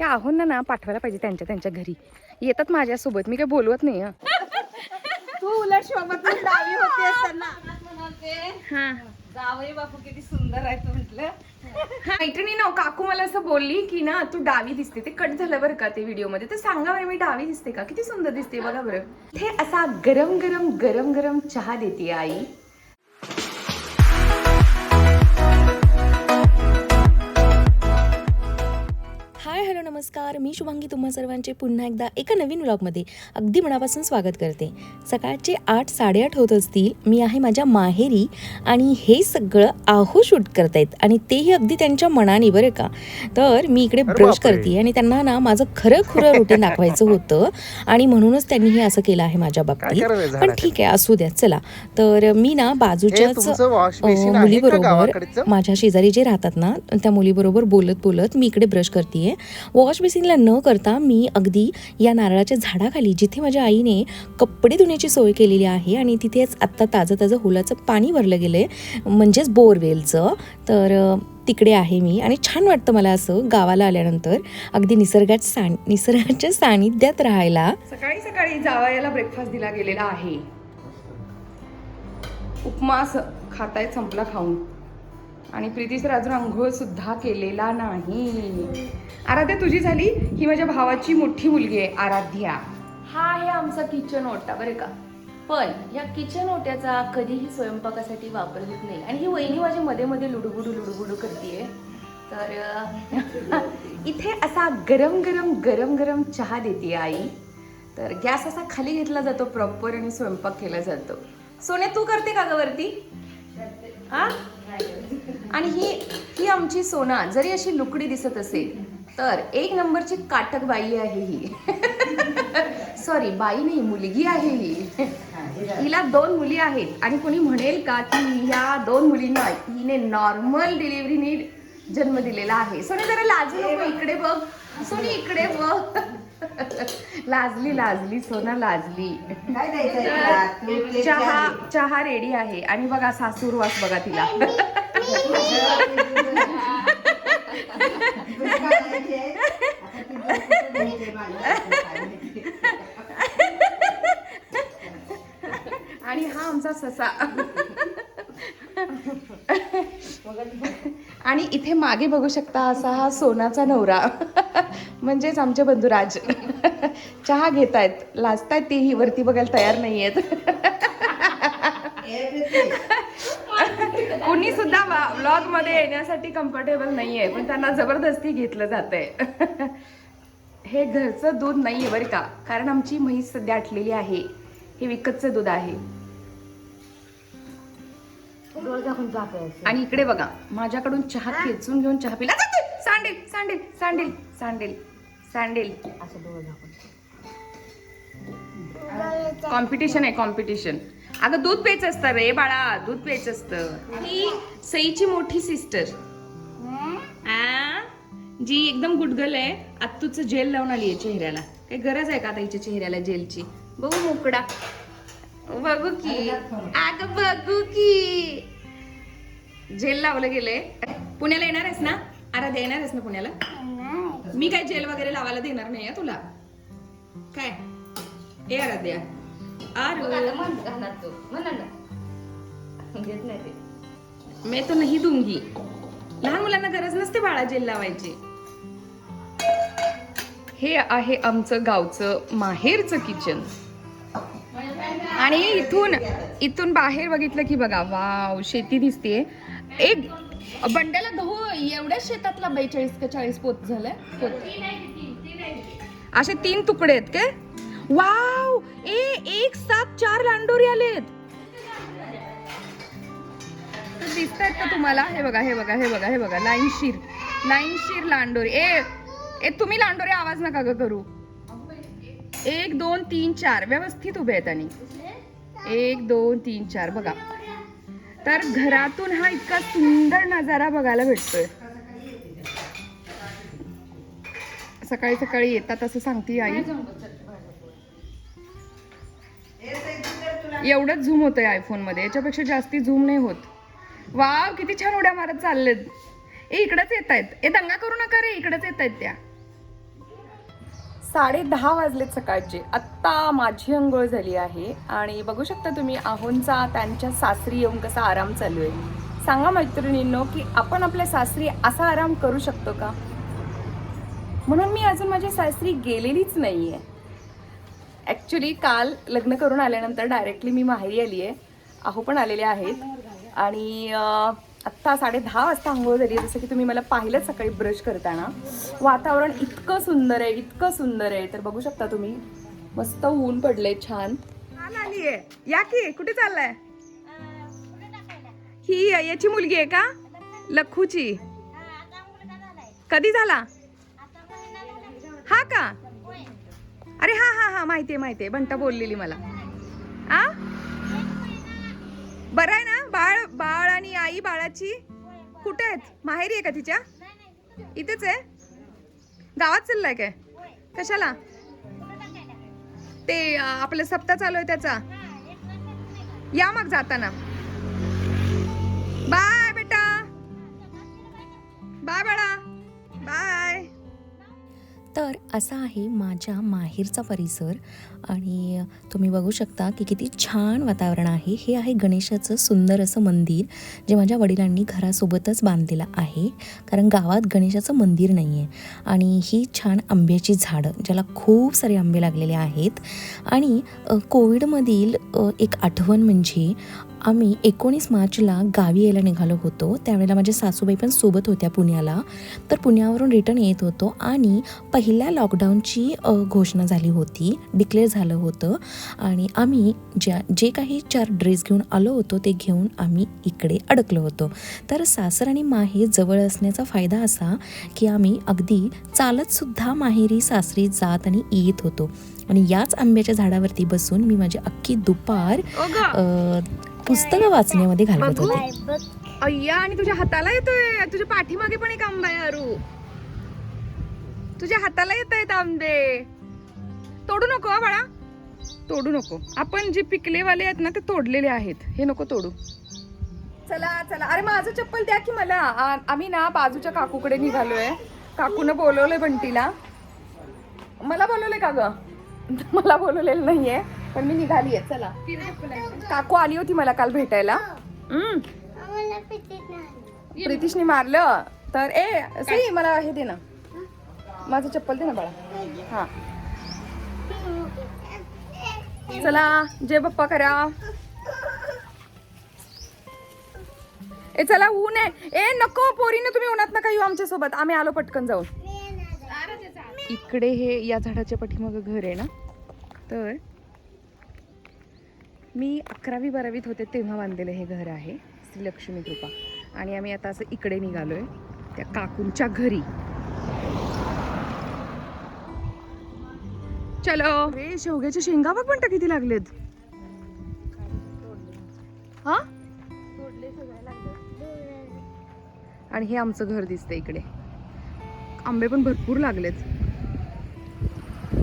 त्या आहोंना ना पाठवायला पाहिजे त्यांच्या त्यांच्या घरी. येतात माझ्यासोबत मी काही बोलवत नाही हं. तू उलट शोभत डावी होती असताना. हा. जावई बापू किती सुंदर आहे तू म्हटलं मैत्रिणी ना काकू मला असं बोलली की ना तू डावी दिसते. ते कट झालं बरं का ते व्हिडिओमध्ये तर सांगा बरं मी डावी दिसते का? किती सुंदर दिसते बघा बरं. ते असा गरम गरम गरम गरम चहा देते आई. हॅलो नमस्कार. मी शुभांगी तुम्हा सर्वांचे पुन्हा एकदा एका नवीन व्लॉगमध्ये अगदी मनापासून स्वागत करते. सकाळचे आठ साडेआठ होत असतील. मी आहे माझ्या माहेरी आणि हे सगळं आहो शूट करतायत आणि तेही अगदी त्यांच्या मनाने बरं का? तर मी इकडे ब्रश करते आणि त्यांना ना माझं खरं खुरं रुटीन दाखवायचं होतं आणि म्हणूनच त्यांनी हे असं केलं आहे माझ्या बाबतीत. पण? ठीक आहे असू द्या. चला. तर मी ना बाजूच्याच मुलीबरोबर? माझ्या शेजारी जे राहतात ना त्या मुलीबरोबर बोलत बोलत मी इकडे ब्रश करते वॉश बेसिनला न करता मी अगदी या नारळाच्या झाडाखाली जिथे माझ्या आईने कपडे धुण्याची सोय केलेली आहे आणि तिथेच आत्ता ताजं ताजं हुलाचं पाणी भरलं गेलं आहे म्हणजेच बोरवेलचं तर तिकडे आहे मी. आणि छान वाटतं मला असं गावाला आल्यानंतर अगदी निसर्गात सान निसर्गाच्या सानिध्यात राहायला. सकाळी सकाळी जावयाला ब्रेकफास्ट दिला गेलेला आहे. उपमा असं खातायत संपला खाऊन. आणि प्रीती सर अजून आंघोळ सुद्धा केलेला नाही. आराध्या तुझी झाली? ही माझ्या भावाची मोठी मुलगी आहे आराध्या. हा आहे आमचा किचन ओटा बरं का? पण या किचन ओट्याचा कधीही स्वयंपाकासाठी वापर होत नाही. आणि ही वहिनी माझी मध्ये मध्ये लुडुबुडू लुडुबुडू करते तर इथे असा गरम गरम गरम गरम चहा देते आई. तर गॅस असा खाली घेतला जातो प्रॉपर आणि स्वयंपाक केला जातो. सोने तू करते का ग वरती? हा? आणि ही ही आमची सोना जरी अशी लुकडी दिसत असेल तर एक नंबरची काटक बाई आहे ही सॉरी बाई नाही मुलगी आहे ही हिला दोन मुली आहेत आणि कोणी म्हणेल का की ह्या दोन मुलींना हिने नॉर्मल डिलिव्हरीने जन्म दिलेला आहे सोने जरा लाजू नको इकडे बघ सोनी इकडे बघ लाजली लाजली सोना लाजली चहा चहा रेडी आहे आणि बघा सासूर वास बघा तिला आणि हा आमचा ससा. आणि इथे मागे बघू शकता असा हा सोनाचा नवरा. म्हणजेच आमचे बंधुराज. चहा घेत आहेत लाजतायत तेही वरती बघायला तयार नाही आहेत व्लॉगमध्ये येण्यासाठी कम्फर्टेबल नाहीये पण त्यांना जबरदस्ती घेतलं जात आहे हे घरचं दूध नाहीये बरं का कारण आमची म्हैस सध्या आटलेली आहे. हे विकतचं दूध आहे. आणि इकडे बघा माझ्याकडून चहा खेचून घेऊन चहा पिला. सांडेल सांडेल सांडेल सांडेल सांडेल. कॉम्पिटिशन आहे कॉम्पिटिशन. अगं दूध पेच असतं रे बाळा दूध पेच असतं. ही सईची मोठी सिस्टर जी एकदम गुडगल आहे आत्तूचं जेल लावून आली आहे चेहऱ्याला. काही गरज आहे का आता हिच्या चेहऱ्याला जेलची बघू मोकडा बघू की. अग बघू की. जेल लावलं गेले पुण्याला येणार आहेस ना? आराध्या येणार आहेस ना पुण्याला? मी काय जेल वगैरे लावायला देणार नाही तुला. काय? ए आराध्या. आरू मैं तो. नहीं दूंगी लहान मुलांना गरज नसते बाळा जेल लावायची. हे आहे आमचं गावचं माहेरचं किचन आणि इथून इथून बाहेर बघितलं की बघा वाव शेती दिसते एक बंड्याला गहू एवढ्या शेतातला बेचाळीस का चाळीस पोत झालाय. असे तीन तुकडे आहेत काय? वाव! ए एक सात चार लांडोरी आलेत. दिसत आहेत का तुम्हाला? हे बघा हे बघा हे बघा हे बघा लाईनशीर लाईनशीर लांडोरी. ए ए तुम्ही लांडोरी आवाज नका ग करू. एक दोन तीन चार. व्यवस्थित उभे आहेत आणि. एक दोन तीन चार. बघा. तर घरातून हा इतका सुंदर नजारा बघायला भेटतोय. सकाळी सकाळी येतात असं सांगते आई. एवढंच झूम होतंय आहे आयफोनमध्ये याच्यापेक्षा जास्ती झूम नाही होत. वाव किती छान उड्या मारत चाललेत. ए इकडंच येत आहेत ए दंगा करू नका रे इकडंच येत आहेत त्या. साडे दहा वाजलेत सकाळचे. आत्ता माझी अंघोळ झाली आहे आणि बघू शकता तुम्ही आहोंचा त्यांच्या सासरी येऊन कसा आराम चालू आहे. सांगा मैत्रिणींनो की आपण आपल्या सासरी असा आराम करू शकतो का? म्हणून मी अजून माझ्या सासरी गेलेलीच नाही आहे ॲक्च्युली काल लग्न करून आल्यानंतर डायरेक्टली मी माहेरी आली आहे अहो पण आलेले आहेत. आणि आत्ता साडे दहा वाजता आंघोळ झाली आहे. जसं की तुम्ही मला पाहिलं सकाळी ब्रश करताना. वातावरण इतकं सुंदर आहे इतकं सुंदर आहे. तर बघू शकता तुम्ही. मस्त ऊन पडलंय छान. आली आहे या की कुठे चाललाय? ही याची मुलगी आहे का? लखूची. कधी झाला. हा का? अरे हा हा हा माहिती आहे बंटा बोललेली मला. आ? बरं आहे ना? बाळ बाळ आणि आई बाळाची कुठे आहेत? माहेरी आहे का तिच्या? इथेच आहे? गावात चाललाय काय? कशाला? ते आपलं सप्ताह चालू आहे त्याचा. या मग जाताना. बाय! तर असा आहे माझ्या माहेरचा परिसर. आणि तुम्ही बघू शकता की किती छान वातावरण आहे. हे आहे गणेशाचं सुंदर असं मंदिर जे माझ्या वडिलांनी घरासोबतच बांधलेलं आहे. कारण गावात गणेशाचं मंदिर नाही आहे आणि ही छान आंब्याची झाडं ज्याला खूप सारे आंबे लागलेले आहेत. आणि कोविडमधील एक आठवण म्हणजे आम्ही एकोणीस मार्चला गावी यायला निघालो होतो. त्यावेळेला माझ्या सासूबाई पण सोबत होत्या पुण्याला. तर पुण्यावरून रिटर्न येत होतो आणि पहिल्या लॉकडाऊनची घोषणा झाली होती. डिक्लेअर झालं होतं. आणि आम्ही ज्या जे काही चार ड्रेस घेऊन आलो होतो ते घेऊन आम्ही इकडे अडकलो होतो. तर सासर आणि माहेर जवळ असण्याचा फायदा असा की आम्ही अगदी चालतसुद्धा माहेरी सासरी जात आणि येत होतो. आणि याच आंब्याच्या झाडावरती बसून मी माझी अख्खी दुपार पुस्तकं वाचण्यामध्ये घालवत. होते. अय्या आणि तुझ्या हाताला येतोय. तुझ्या पाठीमागे पण एक आंबा आहे अरू. तुझ्या हाताला येत आहेत आंबे. तोडू नको बाळा. तोडू नको. आपण जे पिकलेवाले आहेत ना ते तोडलेले आहेत. हे नको तोडू. चला चला. अरे माझं चप्पल द्या की मला. आ- आम्ही ना बाजूच्या काकूकडे निघालोय. काकूनं बोलवलंय बंटीला. मला बोलवलंय का ग? मला बोलवलेलं नाहीये. पण मी निघाली आहे चला. काकू आली होती मला काल भेटायला. हम्म. प्रितिशने मारलं. तर ए सई मला हे दे ना. माझं चप्पल दे ना बाळा. हा. चला जय बाप्पा करा. ए चला ऊन आहे. ए नको पोरीने तुम्ही उन्हात नका येऊ आमच्यासोबत आम्ही आलो पटकन जाऊन. इकडे हे या झाडाच्या पाठीमागं घर आहे ना? तर मी अकरावी बारावीत होते तेव्हा बांधलेलं हे घर आहे श्री लक्ष्मी कृपा. आणि आम्ही आता असं इकडे निघालो आहे त्या काकूंच्या घरी. चलो. हे शेवग्याच्या शेंगा बघ पण किती लागलेत? हा? आणि हे आमचं घर दिसतं इकडे. आंबे पण भरपूर लागलेत.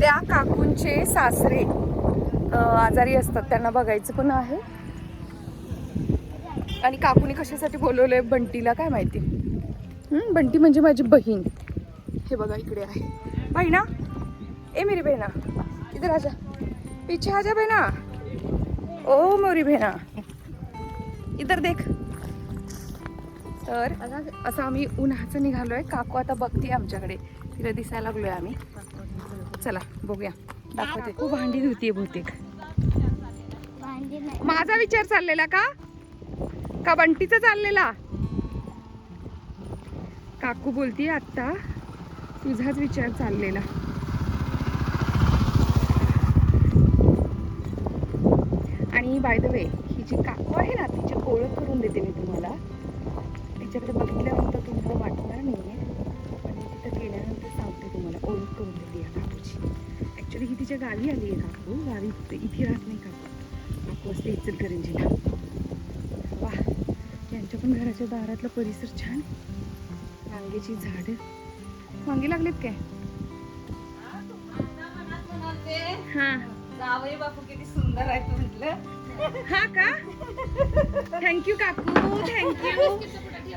त्या काकूंचे सासरे. आजारी असतात त्यांना बघायचं पण आहे. आणि काकूने कशासाठी बोलवलंय बंटीला काय माहिती? बंटी म्हणजे माझी बहीण. हे बघा इकडे आहे. बहिणा? ए मेरी बहना इधर आजा पीछे आजा बहना ओ मोरी बहना इधर देख. तर असं आम्ही उन्हाचं निघालोय. काकू आता बघते आमच्याकडे. तिला दिसायला लागलोय आम्ही. चला बघूया. दाखवते. खूप भांडी धुतीये बहुतेक. माझा विचार चाललेला का? का बंटीचा चाललेला? काकू बोलतीये आत्ता तुझाच विचार चाललेला. आणि बाय द वे ही जी काकू आहे ना तिची ओळख करून देते मी तुम्हाला. तिच्याकडे बघितल्यानंतर तिच्या गावी आली आहे काकू गावी इथे राहत नाही काकू काकू असते इचलकरंजीला वा यांच्या पण घराच्या दारातला परिसर छान. वांग्याची झाडं. वांगी लागलेत काय? हा. जावई बापू किती सुंदर आहे म्हटलं. हा का? थँक्यू काकू. थँक्यू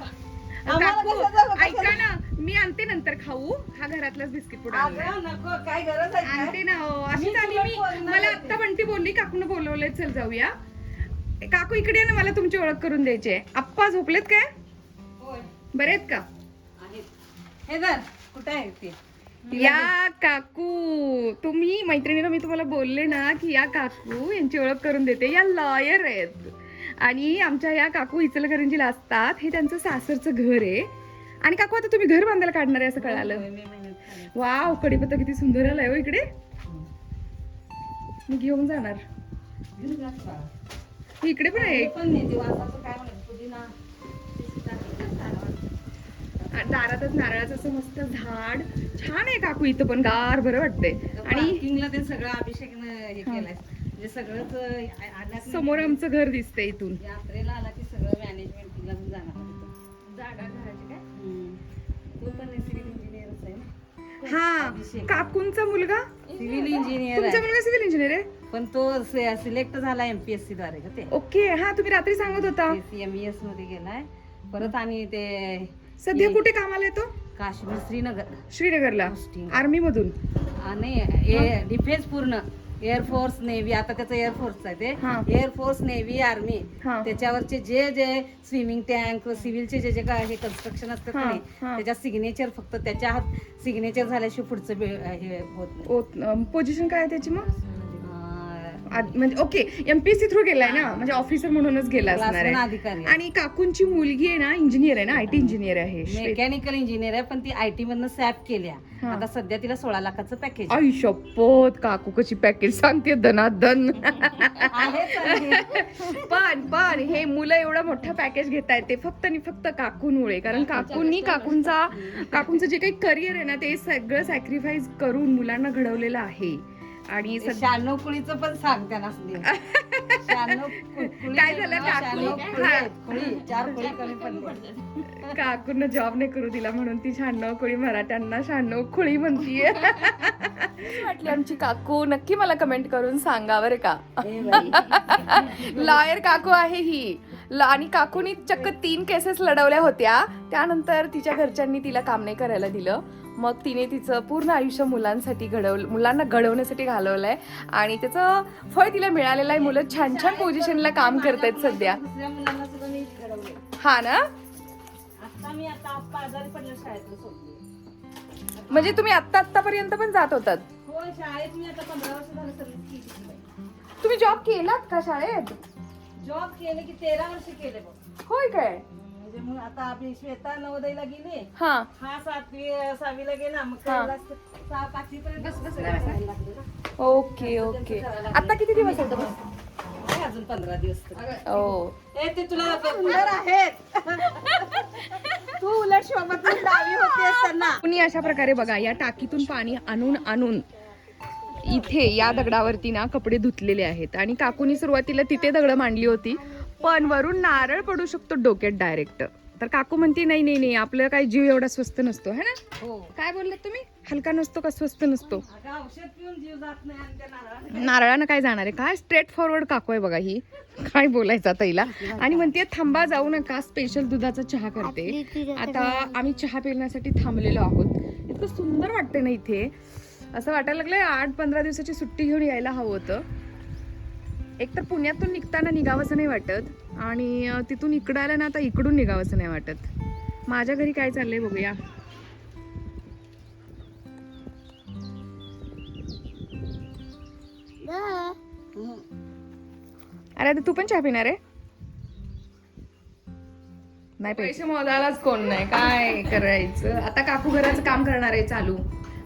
काकू ऐका ना मी आणते नंतर खाऊ. हा घरातलाच बिस्किट पुडा आणलाय. अगं नको काय गरज आहे काय? आणते ना हो. अशीच आली मी. मला. आत्ता बंटी बोलली काकून बोलवलंय चल जाऊया. काकू इकडे ये ना मला तुमची ओळख करून द्यायची आहे. आप्पा झोपलेत काय? होय, बरे आहेत का? आहेत. हे धर कुठे आहे ते? या काकू. तुम्ही मैत्रिणीला मी तुम्हाला बोलले ना की या काकू यांची ओळख करून देते. या लॉयर आहेत. आणि आमच्या या काकू इचलकरंजीला असतात. हे त्यांचं सासरचं घर आहे. आणि काकू आता तुम्ही घर बांधायला काढणार आहे असं कळालं. वाव कडीपत्ता किती सुंदर आलाय हो इकडे. मी घेऊन जाणार. इकडे पण आहे दारातच नारळाचं असं मस्त झाड. छान आहे काकू इथं पण गार बरं वाटतंय. आणि पार्किंगला ते सगळं अभिषेकनं हे केलंय. म्हणजे सगळंच समोर आमचं घर दिसतंय इथून. यात्रेला हा. काकूंचा मुलगा? सिव्हिल इंजिनियर तुमचा आहे. मुलगा सिव्हिल इंजिनियर आहे? पण तो सिलेक्ट झाला एमपीएससी द्वारे का ते. ओके हा तुम्ही रात्री सांगत होता. एमईएसमध्ये गेलाय. परत आणि ते सध्या कुठे कामाला येतो काश्मीर श्रीनगर. श्रीनगरला. Posting. आर्मी मधून. आ, नाही डिफेन्स पूर्ण. एअरफोर्स नेव्ही आता त्याचं एअरफोर्स आहे ते. Air force navy army. त्याच्यावरचे जे जे स्विमिंग टँक सिव्हिलचे जे जे काय हे कन्स्ट्रक्शन असतात हा. त्याच्या सिग्नेचर फक्त त्याच्या हात सिग्नेचर झाल्याशिवाय पुढचं हे होत पोझिशन काय आहे त्याची मग आद- म्हणजे ओके एमपीएससी थ्रू गेलाय ना? म्हणजे ऑफिसर म्हणूनच गेला असणार Classman आहे अधिकारी आणि काकूंची मुलगी आहे ना इंजिनियर आहे ना? आय टी इंजिनियर आहे. मेकॅनिकल इंजिनियर आहे पण ती आयटी मधनं सॅप केल्या. हा. आता सध्या तिला सोळा लाखाचं पॅकेज आई शपथ काकू कशी पॅकेज सांगते? दनादन पण पण हे मुलं एवढं मोठं पॅकेज घेत आहेत ते फक्त आणि फक्त काकूंमुळे. कारण काकूंनी काकूंचा काकूंचं जे काही करिअर आहे ना ते सगळं सॅक्रिफाईस करून मुलांना घडवलेलं आहे. आणि शहाण्णव कुळीचं पण सांग त्यांना कुळी काय झालं? काकू? कुळी कुळी चार कुळी कमी पडले काकूंना जॉब नाही करू दिला म्हणून ती शहाण्णव खोळी मराठ्यांना शहाण्णव खोळी म्हणतीये. आमची काकू. नक्की मला कमेंट करून सांगा बरं का. लॉयर काकू आहे ही. आणि काकूनी चक्क तीन केसेस लढवल्या होत्या. त्यानंतर तिच्या घरच्यांनी तिला काम नाही करायला दिलं. मग तिने तिचं पूर्ण आयुष्य मुलांसाठी घडवलं मुलांना घडवण्यासाठी घालवलंय. आणि त्याचं फळ तिला मिळालेलं आहे. मुलं छान छान पोझिशनला काम सध्या. सुद्धा मी घडवले हा ना? म्हणजे तुम्ही आत्ता आत्तापर्यंत पण जात होतात? हो तुम्ही जॉब केलात का शाळेत? जॉब केले की तेरा वर्ष केले होय काय? म्हणजे मग आता आपली श्वेता नवोदयला गेली. हा. हा सातवी सहावीला गेला. मग हा. त्याला सहा पाचवी पर्यंत ओके ओके. आता किती दिवस होत अजून पंधरा दिवस तर. ओ. ए, ते तुला सुंदर आहेत. तू उलट शोभातून डावी होती असताना. कुणी अशा प्रकारे बघा या टाकीतून पाणी आणून आणून इथे या दगडावरती ना कपडे धुतलेले आहेत. आणि काकूनी सुरुवातीला तिथे दगड मांडली होती. पण वरून नारळ पडू शकतो डोक्यात डायरेक्ट तर काकू म्हणते नाही नाही नाही आपलं काय जीव एवढा स्वस्त नसतो है ना? हो. काय बोललात तुम्ही? हलका नसतो का स्वस्त नसतो? नारळाने. काय जाणार आहे? काय स्ट्रेट फॉरवर्ड काकू आहे बघा ही. काय बोलायचं आता हिला? आणि म्हणते थांबा जाऊ नका. स्पेशल दुधाचा चहा करते. आता आम्ही चहा पिण्यासाठी थांबलेलो आहोत. इतकं सुंदर वाटतंय ना इथे. असं वाटायला लागलंय आठ पंधरा दिवसाची सुट्टी घेऊन यायला हवं होतं. एक तर पुण्यातून निघताना निघावंसं नाही वाटत आणि तिथून इकडं आलं ना आता इकडून निघावंसं नाही वाटत. माझ्या घरी काय चाललंय बघूया. अरे आता तू पण चहा पिणार आहे? नाही पैसे मोजायलाच कोण नाही. काय करायचं? आता काकू घराचं काम करणार आहे चालू.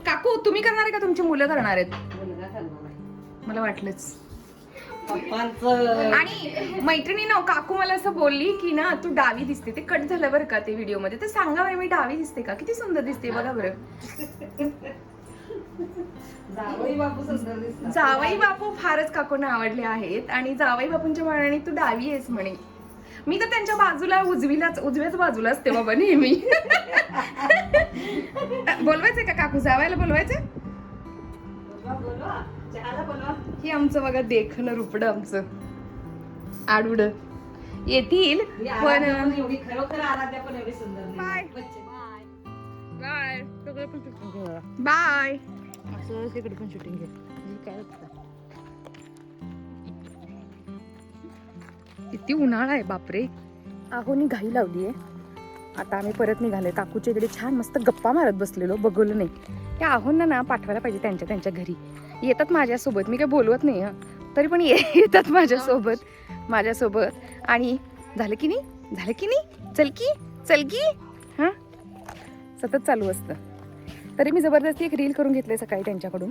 काकू तुम्ही करणार आहे का? तुमची मुलं करणार आहेत. मला वाटलंच. पप्पांचं. आणि मैत्रिणी ना काकू मला असं बोलली की ना तू डावी दिसते. ते कट झालं बरं का ते व्हिडिओमध्ये तर सांगा बरं मी डावी दिसते का? किती सुंदर दिसते बघा बरं. जावई बापू सुंदर दिसतात. जावई बापू फारच काकूंना आवडले आहेत. आणि जावई बापूंच्या मनाने तू डावी आहेस म्हणे. मी तर त्यांच्या बाजूला उजवीलाच उजव्याच बाजूला असते बाबा नेहमी बोलवायचंय का काकू? जावायला बोलवायचं बोलवा, बोलवा. हे आमचं बघा देखणं रुपड आमचं. आडुड. येतील पण आराध्या पण एवढी खरोखर आराध्या पण एवढी सुंदर नाही. बाय. बाय. पण शूटिंग घ्या बाय. असं तिकडे पण शूटिंग घ्या काय होतं? किती उन्हाळा आहे बापरे. आहो नी घाई लावली आहे आता आम्ही परत निघाले काकूच्या इकडे छान मस्त गप्पा मारत बसलेलो बघवलं नाही. त्या आहोंना ना पाठवायला पाहिजे त्यांच्या त्यांच्या घरी. येतात माझ्यासोबत. मी काय बोलवत नाही हं. तरी पण ये- येतात माझ्यासोबत. माझ्यासोबत. आणि झालं की नाही? झालं की नाही? चल की चल की. हां? सतत चालू असतं. तरी मी जबरदस्ती एक रील करून घेतले सकाळी त्यांच्याकडून.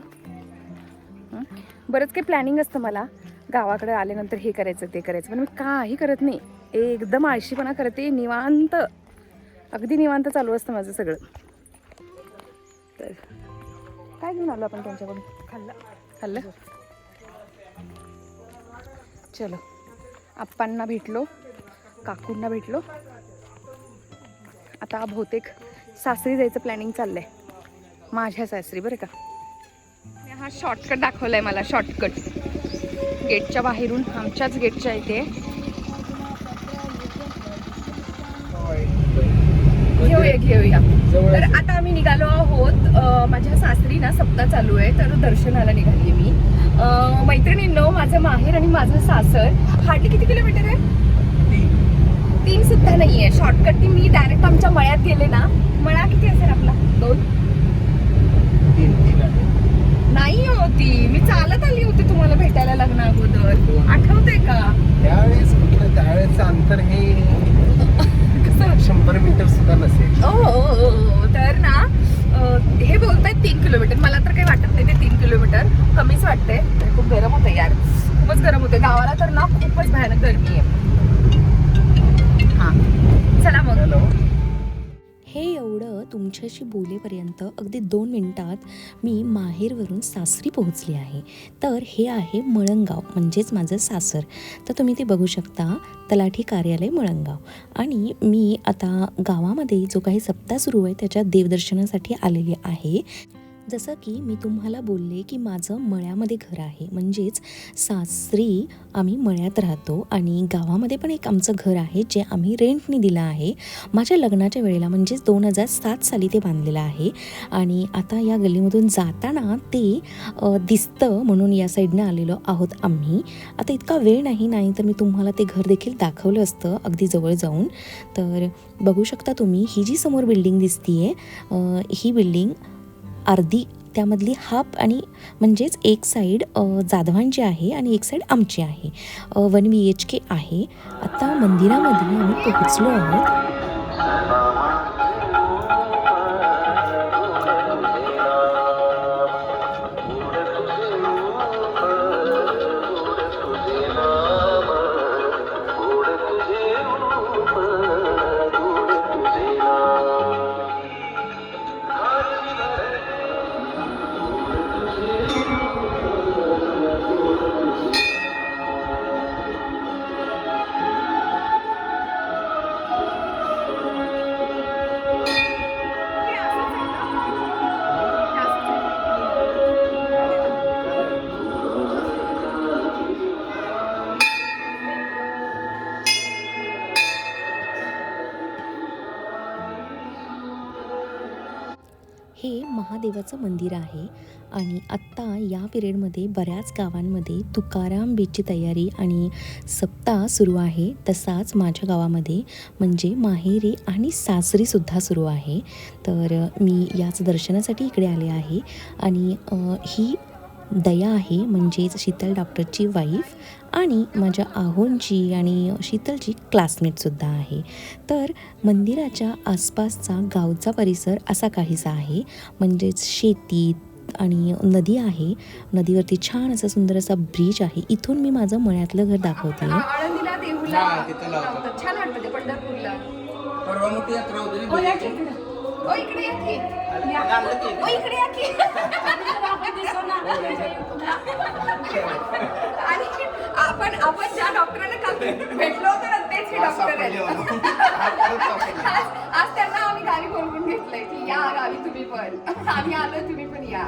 बरंच काही प्लॅनिंग असतं मला. गावाकडे आल्यानंतर हे करायचं ते करायचं. पण मी काही करत नाही. एकदम आळशीपणा करते निवांत. अगदी निवांत चालू असतं माझं सगळं. तर काय घेऊन आलो आपण त्यांच्याकडून? खाल्लं खाल्लं चलो आप्पांना भेटलो काकूंना भेटलो आता बहुतेक सासरी जायचं प्लॅनिंग चाललंय माझ्या सासरी बरं का हा शॉर्टकट दाखवलाय मला शॉर्टकट गेटच्या बाहेरून आमच्याच गेटच्या इथे. घेऊया घेऊया. तर आता आम्ही निघालो आहोत माझ्या सासरी ना सप्ताह चालू आहे तर दर्शनाला निघाली मी. अं, मैत्रिणींनो माझं माहेर आणि माझं सासर हार्डली किती किलोमीटर आहे? तीन सुद्धा नाहीये शॉर्टकट ती मी डायरेक्ट आमच्या मळ्यात गेले ना. मळा किती असेल आपला? दोन? नाही होती मी चालत आली होती तुम्हाला भेटायला लग्न अगोदर. आठवते का? त्यावेळेस त्यावेळेचं अंतर हे कसं? शंभर मीटर सुद्धा नसेल ओ ओ, ओ, ओ. तर ना अं, हे बोलतायत तीन किलोमीटर मला तर काही वाटत नाही ते तीन किलोमीटर. कमीच वाटते खूप गरम होतं यार. खूपच गरम होते. गावाला तर ना खूपच भयानक गरमी आहे. हा. चला मग. हॅलो. हे एवढं तुमच्याशी बोलेपर्यंत अगदी दोन मिनिटात मी माहेरवरून सासरी पोहोचले आहे. तर हे आहे मळंगाव म्हणजेच माझं सासर. तर तुम्ही ते बघू शकता तलाठी कार्यालय मळंगाव. आणि मी आता गावामध्ये जो काही सप्ताह सुरू आहे त्याच्या देवदर्शनासाठी आलेले आहे. जसं की मी तुम्हाला बोलले की माझं मळ्यामध्ये घर आहे. म्हणजेच सासरी आम्ही मळ्यात राहतो आणि गावामध्ये पण एक आमचं घर आहे जे आम्ही रेंटने दिलं आहे. माझ्या लग्नाच्या वेळेला म्हणजेच दोन हजार सात साली ते बांधलेलं आहे. आणि आता या गल्लीमधून जाताना ते दिसतं म्हणून या साईडनं आलेलो आहोत आम्ही. आता इतका वेळ नाही नाही तर मी तुम्हाला ते घर देखील दाखवलं असतं अगदी जवळ जाऊन. तर बघू शकता तुम्ही ही जी समोर बिल्डिंग दिसतीये ही बिल्डिंग अर्धी त्यामधली हाफ आणि म्हणजेच एक साईड जाधवांची आहे आणि एक साईड आमची आहे. वन बी एच के आहे. आता मंदिरामध्ये आम्ही पोहोचलो आहोत. महादेवाचं मंदिर आहे. आणि आत्ता या पिरियडमध्ये बऱ्याच गावांमध्ये तुकाराम बीचची तयारी आणि सप्ताह सुरू आहे. तसाच माझ्या गावामध्ये म्हणजे माहेरी आणि सासरीसुद्धा सुरू आहे. तर मी याच दर्शनासाठी इकडे आले आहे. आणि ही दया आहे म्हणजेच शीतल डॉक्टरची वाईफ आणि माझ्या आहोंची आणि शीतलची क्लासमेटसुद्धा आहे. तर मंदिराच्या आसपासचा गावचा परिसर असा काहीसा आहे. म्हणजेच शेती आणि नदी आहे. नदीवरती छान असा सुंदर असा ब्रिज आहे. इथून मी माझं मळ्यातलं घर दाखवते. हा, पंढरपूरला. ओ, इकडे. या की. या. ओ, इकडे या की. आणि आपण आपण ज्या डॉक्टरांना काल भेटलो होतो ना तेच हे डॉक्टर आहेत. आज आज त्यांना आम्ही गावी बोलवून घेतलंय की या गावी तुम्ही पण. आम्ही आलो तुम्ही पण या.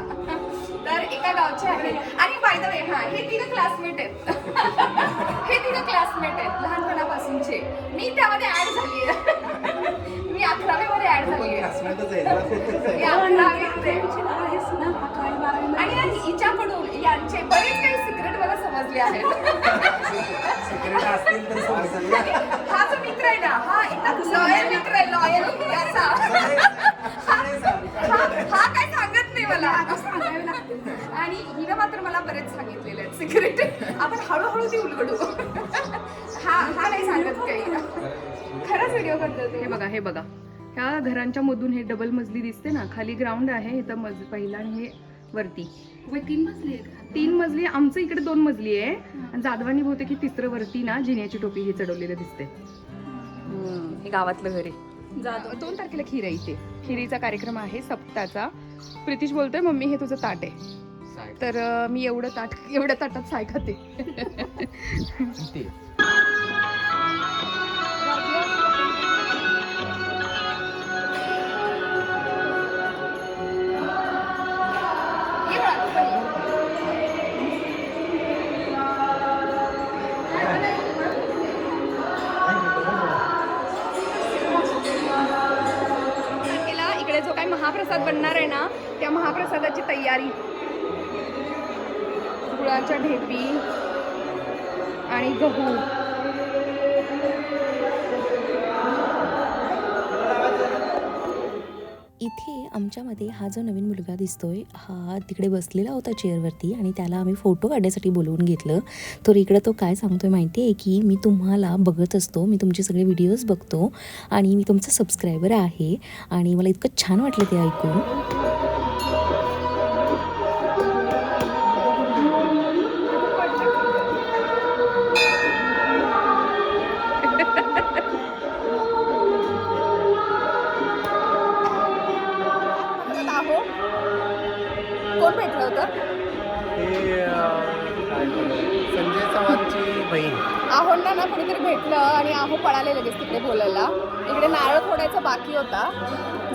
तर एका गावचे आहेत आणि बाय द वे हा हे तिघं क्लासमेट आहेत. हे तिघं क्लासमेट आहेत लहानपणापासूनचे. मी त्यामध्ये ऍड झाली आहे मी आता अकरावीमध्ये ऍड झाली हे. आणि हिच्याकडून यांचे बरेच काही सिक्रेट मला समजले आहेत. हा जो मित्र आहे ना हा लॉयल मित्र आहे लॉयल असा. हा हा काय सांगत नाही मला. आणि हिनं मात्र मला बरेच सांगितलेले आहेत सिक्रेट आपण हळूहळू ती उलगडू. हा हा नाही सांगत काही. खरंच व्हिडिओ करतो हे बघा हे बघा. ह्या घरांच्या मधून हे डबल मजली दिसते ना खाली ग्राउंड आहे इथं मज पहिला आणि हे वरती. तीन मजली तीन मजली आमचं इकडे दोन मजली आहे. आणि जाधवांनी बहुतेक की तिसरं वरती ना जिन्याची टोपी हे चढवलेलं दिसते. हे गावातलं घर आहे. दोन तारखेला खीर आहे इथे. खिरीचा कार्यक्रम आहे सप्ताचा. प्रितीश बोलतोय मम्मी हे तुझं ताट आहे. तर मी एवढं ताट एवढ्या ताटात साय खाते. तयारी. गुळाच्या ढेपी आणि गहू. इथे आमच्यामध्ये हा जो नवीन मुलगा दिसतोय हा तिकडे बसलेला होता चेअरवरती आणि त्याला आम्ही फोटो काढण्यासाठी बोलवून घेतलं. तर इकडं तो काय सांगतोय माहिती आहे की मी तुम्हाला बघत असतो मी तुमचे सगळे व्हिडिओज बघतो आणि मी तुमचा सबस्क्रायबर आहे आणि मला इतकं छान वाटलं ते ऐकून. आहोंना ना कुणीतरी भेटलं आणि आहो पळाले लगेच तिकडे बोलायला. इकडे नारळ फोडायचा बाकी होता.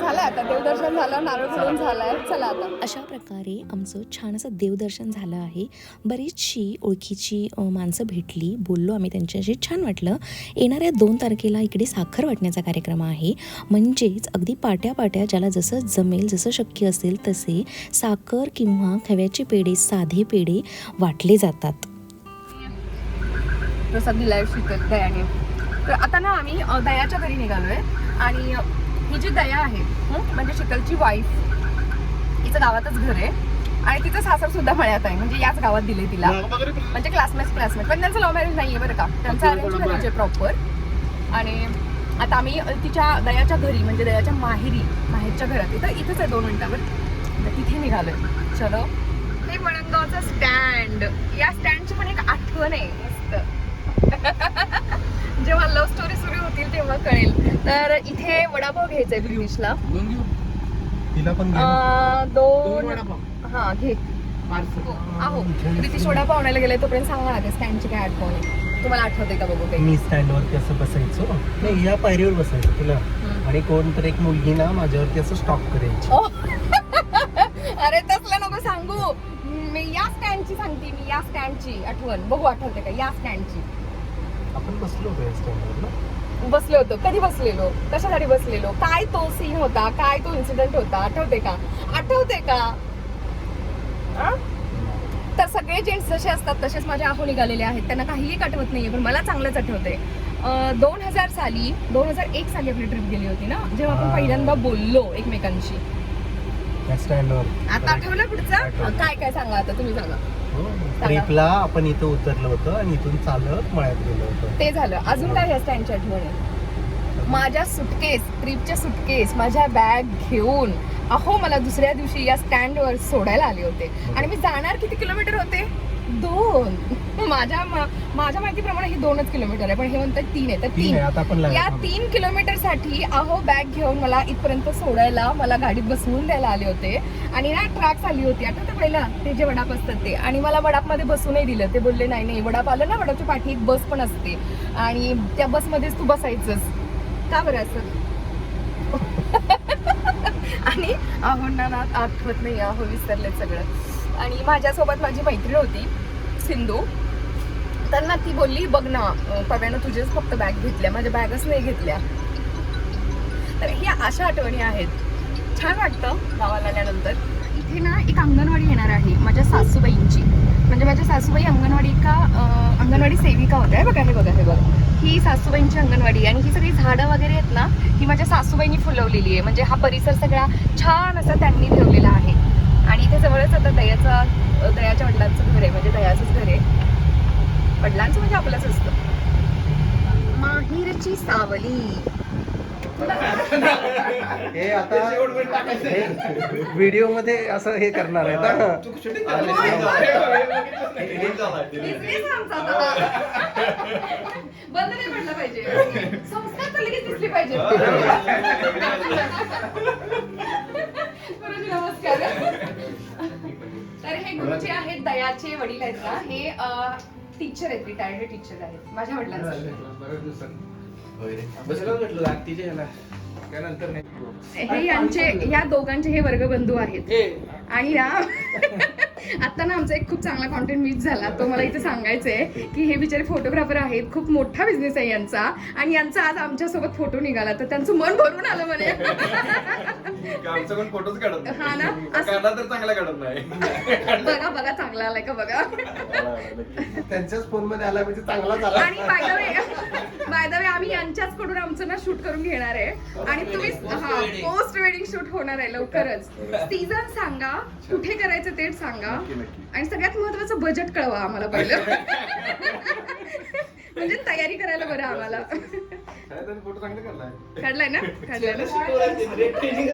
झालं आता देवदर्शन झालं नारळ फोडून झालाय. चला आता. अशा प्रकारे आमचं छान असं देवदर्शन झालं आहे. बरीचशी ओळखीची माणसं भेटली बोललो आम्ही त्यांच्याशी. छान वाटलं. येणाऱ्या दोन तारखेला इकडे साखर वाटण्याचा कार्यक्रम आहे. म्हणजेच अगदी पाट्या पाट्या ज्याला जसं जमेल जसं शक्य असेल तसे साखर किंवा खव्याचे पेढे साधे पेढे वाटले जातात. प्रसाद दिलाय शीतल दयाने तर आता ना आम्ही दयाच्या घरी निघालोय. आणि अ, ही जी दया आहे हं, म्हणजे शीतलची वाईफ तिचं गावातच घर आहे. आणि तिचं सासर सुद्धा मळ्यात आहे. म्हणजे याच गावात दिले तिला. म्हणजे क्लासमेट क्लासमेट पण त्यांचं लव्ह मॅरेज नाहीये बरं का. त्यांचं अरेंज मॅरेज. आहे प्रॉपर आणि आता आम्ही तिच्या दयाच्या घरी म्हणजे दयाच्या माहेरी माहेरच्या घरात इथं इथंच आहे दोन मिनिटावर. तर तिथे निघालोय. चलो. हे वळणगावचं स्टँड या स्टँडची पण एक आठवण आहे. जेव्हा लव्ह स्टोरी सुरू होतील तेव्हा कळेल. तर इथे वडापाव घ्यायचा आहे ब्रिटिशला तिला पण दोन हा घे. हो, आहो. ब्रिटिश वडापाव आणायला गेले तोपर्यंत सांगा ना स्टँडची काय आठवण आहे. तुम्हाला आठवते का बघू मी स्टँडवर कसं बसायचो? नाही या पायरीवर बसायचो तुला. आणि कोणतरी एक मुलगी ना माझ्यावरती असं स्टॉप करायची. अरे तसलं नको सांगू. मी या स्टँडची सांगते मी या स्टँडची आठवण. बघू आठवते का? या स्टँडची आपण बसलो होतो या स्टँडवर ना बसलो होतो. कधी बसलेलो? कशासाठी बसलेलो? काय तो सीन होता? काय तो इन्सिडेंट होता? आठवते का? आठवते का? आ? तर सगळे जेंट्स जसे असतात तसेच माझ्या आहो निघालेले आहेत. त्यांना काहीही आठवत नाहीये पण मला चांगलंच आठवते दोन हजार साली दोन हजार एक साली आपली ट्रिप गेली होती ना? जेव्हा आपण हा. पहिल्यांदा बोललो एकमेकांशी. त्या स्टँडवर आता आठवलं पुढचं. काय काय सांगा आता? तुम्ही सांगा. ट्रिपला आपण इथं उतरलो होतो आणि इथून चालत मळ्यात गेलो होतो. ते झालं. अजून काय या स्टँडची आठवण? आहे माझ्या सुटकेस ट्रिपच्या सुटकेस माझ्या बॅग घेऊन. अहो मला दुसऱ्या दिवशी या स्टँडवर सोडायला आले होते. आणि मी जाणार किती किलोमीटर होते? दोन. माझ्या माझ्या माहितीप्रमाणे ही दोनच किलोमीटर आहे पण हे म्हणतात तीन आहे. तर तीन आता या. तीन किलोमीटरसाठी अहो बॅग घेऊन मला इथपर्यंत सोडायला मला गाडीत बसवून द्यायला आले होते. आणि ना ट्रॅक आली होती. आठवतं पहिला ते जे वडाप असतात ते. आणि मला वडापमध्ये बसूनही दिलं. ते बोलले नाही नाही वडाप आलं ना वडापच्या पाठी एक बस पण असते. आणि त्या बसमध्येच तू बसायचंस. का बरं असं? आणि आहोंना ना आठवत नाही आहो विसरले सगळं. आणि माझ्यासोबत माझी मैत्रीण होती सिंधू. तर ना ती बोलली बघ ना पव्यानं तुझेच फक्त बॅग घेतल्या माझ्या बॅगच नाही घेतल्या. तर ह्या अशा आठवणी आहेत. छान वाटतं गावाला आल्यानंतर. इथे ना एक अंगणवाडी येणार आहे माझ्या सासूबाईंची. म्हणजे माझ्या सासूबाई अंगणवाडी का अंगणवाडी सेविका होत्या. हे बघा हे बघा हे बघा. ही सासूबाईंची अंगणवाडी आणि ही सगळी झाडं वगैरे आहेत ना ही माझ्या सासूबाईंनी फुलवलेली आहे. म्हणजे हा परिसर सगळा छान असा त्यांनी ठेवलेला आहे. आणि इथे जवळच आता दयाचा दयाच्या वडिलांचं घर आहे म्हणजे दयाचंच घर आहे. वडिलांचं म्हणजे आपलंच असतं. माहीरची सावली. हे आता व्हिडिओमध्ये असं हे करणार आहे ना. बंद नाही पडलं पाहिजे. संस्कार तर लगेच दिसले पाहिजे. गुरुजी नमस्कार. तर हे गुरुजी आहेत दयाचे वडील आहेत ना. हे टीचर आहेत रिटायर्ड टीचर आहेत माझ्या वडिलांचे. वगैरे बसायला भेटलो लागतीचे ह्याला. हे यांचे या दोघांचे हे वर्गबंधू आहेत. आणि ना आता ना आमचा एक खूप चांगला कॉन्टेंट मिस झाला. तो मला इथे सांगायचा आहे की हे बिचारे फोटोग्राफर आहेत. खूप मोठा बिझनेस आहे यांचा. आणि यांचा आज आमच्यासोबत फोटो निघाला. तर त्यांचं मन भरून आलं म्हणे. आमचं कोण फोटोच काढत नाही. हा ना? काढला तर चांगला काढत नाही. बघा बघा चांगला आलाय का बघा. त्यांच्याच फोनमध्ये आला म्हणजे चांगला झाला आणि by the way by the way आम्ही यांच्याच कडून आमचं ना शूट करून घेणार आहे. आणि तुम्ही हा पोस्ट वेडिंग शूट होणार आहे लवकरच. सीझन सांगा कुठे करायचं तेच सांगा. आणि सगळ्यात महत्वाचं बजेट कळवा आम्हाला पहिलं. म्हणजे तयारी करायला बरं आम्हाला. काढलाय. ना? काढलाय ना?